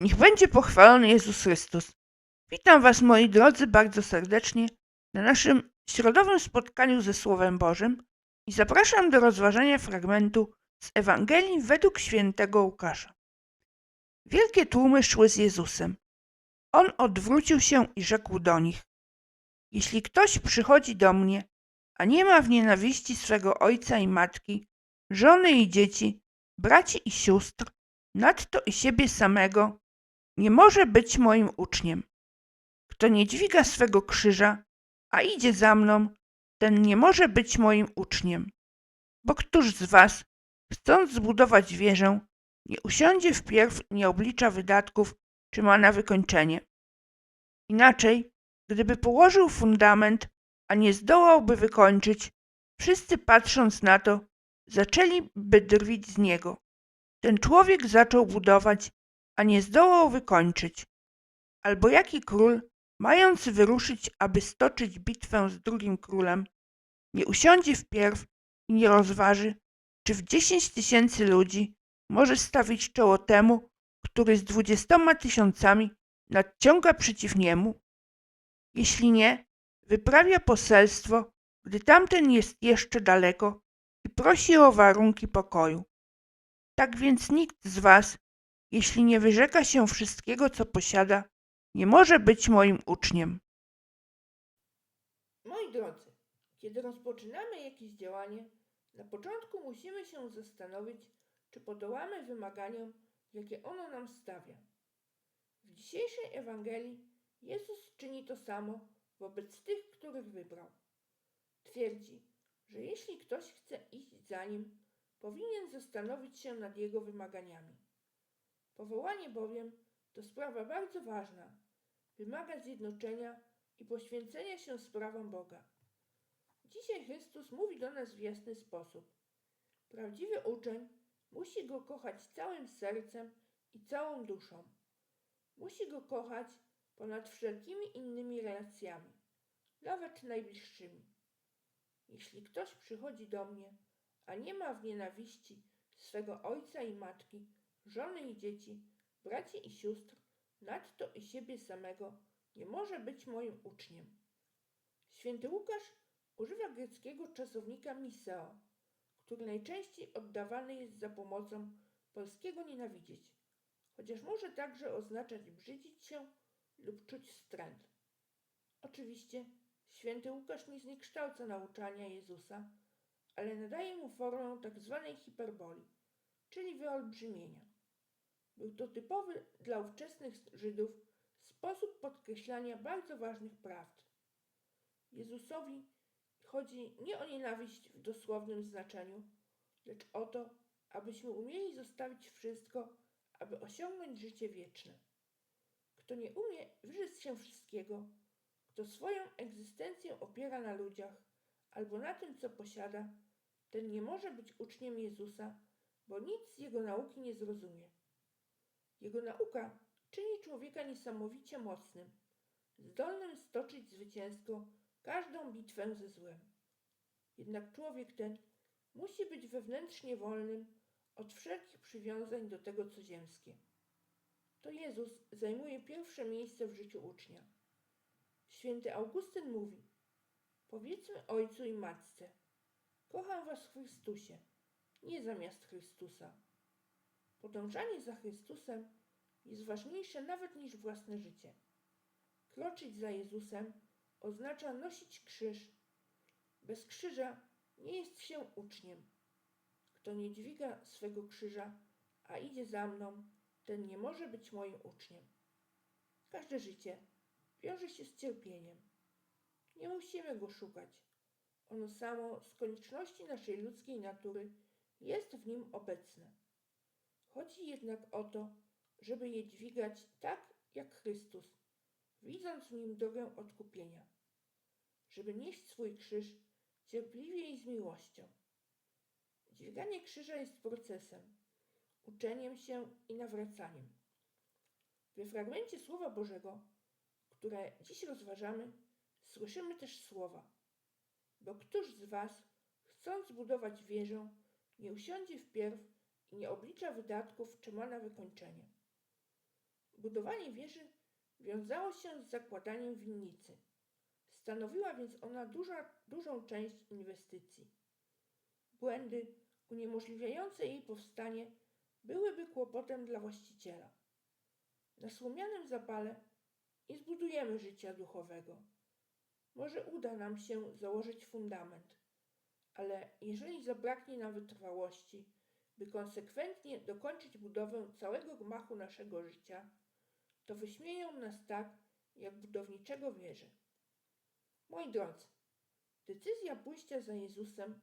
Niech będzie pochwalony Jezus Chrystus. Witam Was, moi drodzy, bardzo serdecznie na naszym środowym spotkaniu ze Słowem Bożym i zapraszam do rozważania fragmentu z Ewangelii według świętego Łukasza. Wielkie tłumy szły z Jezusem. On odwrócił się i rzekł do nich: Jeśli ktoś przychodzi do mnie, a nie ma w nienawiści swego ojca i matki, żony i dzieci, braci i sióstr, nadto i siebie samego, nie może być moim uczniem. Kto nie dźwiga swego krzyża, a idzie za mną, ten nie może być moim uczniem. Bo któż z was, chcąc zbudować wieżę, nie usiądzie wpierw nie oblicza wydatków, czy ma na wykończenie? Inaczej, gdyby położył fundament, a nie zdołałby wykończyć, wszyscy patrząc na to, zaczęliby drwić z niego. Ten człowiek zaczął budować, a nie zdołał wykończyć. Albo jaki król, mając wyruszyć, aby stoczyć bitwę z drugim królem, nie usiądzie wpierw i nie rozważy, czy w dziesięć tysięcy ludzi może stawić czoło temu, który z dwudziestoma tysiącami nadciąga przeciw niemu? Jeśli nie, wyprawia poselstwo, gdy tamten jest jeszcze daleko i prosi o warunki pokoju. Tak więc nikt z was, jeśli nie wyrzeka się wszystkiego, co posiada, nie może być moim uczniem. Moi drodzy, kiedy rozpoczynamy jakieś działanie, na początku musimy się zastanowić, czy podołamy wymaganiom, jakie ono nam stawia. W dzisiejszej Ewangelii Jezus czyni to samo wobec tych, których wybrał. Twierdzi, że jeśli ktoś chce iść za nim, powinien zastanowić się nad jego wymaganiami. Powołanie bowiem to sprawa bardzo ważna, wymaga zjednoczenia i poświęcenia się sprawom Boga. Dzisiaj Chrystus mówi do nas w jasny sposób. Prawdziwy uczeń musi go kochać całym sercem i całą duszą. Musi go kochać ponad wszelkimi innymi relacjami, nawet najbliższymi. Jeśli ktoś przychodzi do mnie, a nie ma w nienawiści swego ojca i matki, żony i dzieci, braci i sióstr, nadto i siebie samego, nie może być moim uczniem. Święty Łukasz używa greckiego czasownika miseo, który najczęściej oddawany jest za pomocą polskiego nienawidzieć, chociaż może także oznaczać brzydzić się lub czuć wstręt. Oczywiście święty Łukasz nie zniekształca nauczania Jezusa, ale nadaje mu formę tak zwanej hiperboli, czyli wyolbrzymienia. Był to typowy dla ówczesnych Żydów sposób podkreślania bardzo ważnych prawd. Jezusowi chodzi nie o nienawiść w dosłownym znaczeniu, lecz o to, abyśmy umieli zostawić wszystko, aby osiągnąć życie wieczne. Kto nie umie wyrzec się wszystkiego, kto swoją egzystencję opiera na ludziach albo na tym, co posiada, ten nie może być uczniem Jezusa, bo nic z jego nauki nie zrozumie. Jego nauka czyni człowieka niesamowicie mocnym, zdolnym stoczyć zwycięsko każdą bitwę ze złem. Jednak człowiek ten musi być wewnętrznie wolnym od wszelkich przywiązań do tego, co ziemskie. To Jezus zajmuje pierwsze miejsce w życiu ucznia. Święty Augustyn mówi: Powiedzmy ojcu i matce: Kocham was w Chrystusie, nie zamiast Chrystusa. Podążanie za Chrystusem jest ważniejsze nawet niż własne życie. Kroczyć za Jezusem oznacza nosić krzyż. Bez krzyża nie jest się uczniem. Kto nie dźwiga swego krzyża, a idzie za mną, ten nie może być moim uczniem. Każde życie wiąże się z cierpieniem. Nie musimy go szukać. Ono samo z konieczności naszej ludzkiej natury jest w nim obecne. Chodzi jednak o to, żeby je dźwigać tak jak Chrystus, widząc w nim drogę odkupienia, żeby nieść swój krzyż cierpliwie i z miłością. Dźwiganie krzyża jest procesem, uczeniem się i nawracaniem. We fragmencie Słowa Bożego, które dziś rozważamy, słyszymy też słowa: Bo któż z Was, chcąc budować wieżę, nie usiądzie wpierw nie oblicza wydatków, czy ma na wykończenie? Budowanie wieży wiązało się z zakładaniem winnicy. Stanowiła więc ona duża, dużą część inwestycji. Błędy uniemożliwiające jej powstanie byłyby kłopotem dla właściciela. Na słomianym zapale nie zbudujemy życia duchowego. Może uda nam się założyć fundament, ale jeżeli zabraknie nam wytrwałości, by konsekwentnie dokończyć budowę całego gmachu naszego życia, to wyśmieją nas tak, jak budowniczego wieży. Moi drodzy, decyzja pójścia za Jezusem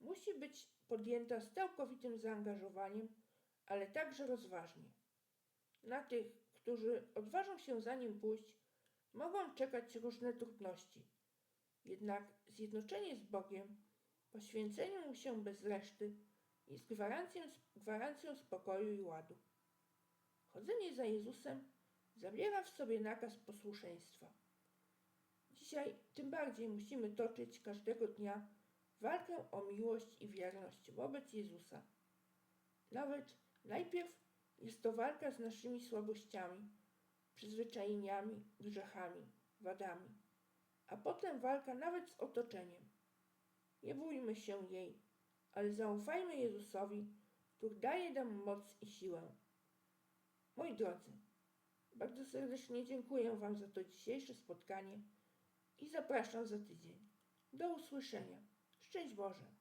musi być podjęta z całkowitym zaangażowaniem, ale także rozważnie. Na tych, którzy odważą się za nim pójść, mogą czekać różne trudności. Jednak zjednoczenie z Bogiem, poświęcenie mu się bez reszty jest gwarancją, gwarancją spokoju i ładu. Chodzenie za Jezusem zawiera w sobie nakaz posłuszeństwa. Dzisiaj tym bardziej musimy toczyć każdego dnia walkę o miłość i wierność wobec Jezusa. Nawet najpierw jest to walka z naszymi słabościami, przyzwyczajeniami, grzechami, wadami, a potem walka nawet z otoczeniem. Nie bójmy się jej, ale zaufajmy Jezusowi, który daje nam moc i siłę. Moi drodzy, bardzo serdecznie dziękuję Wam za to dzisiejsze spotkanie i zapraszam za tydzień. Do usłyszenia. Szczęść Boże.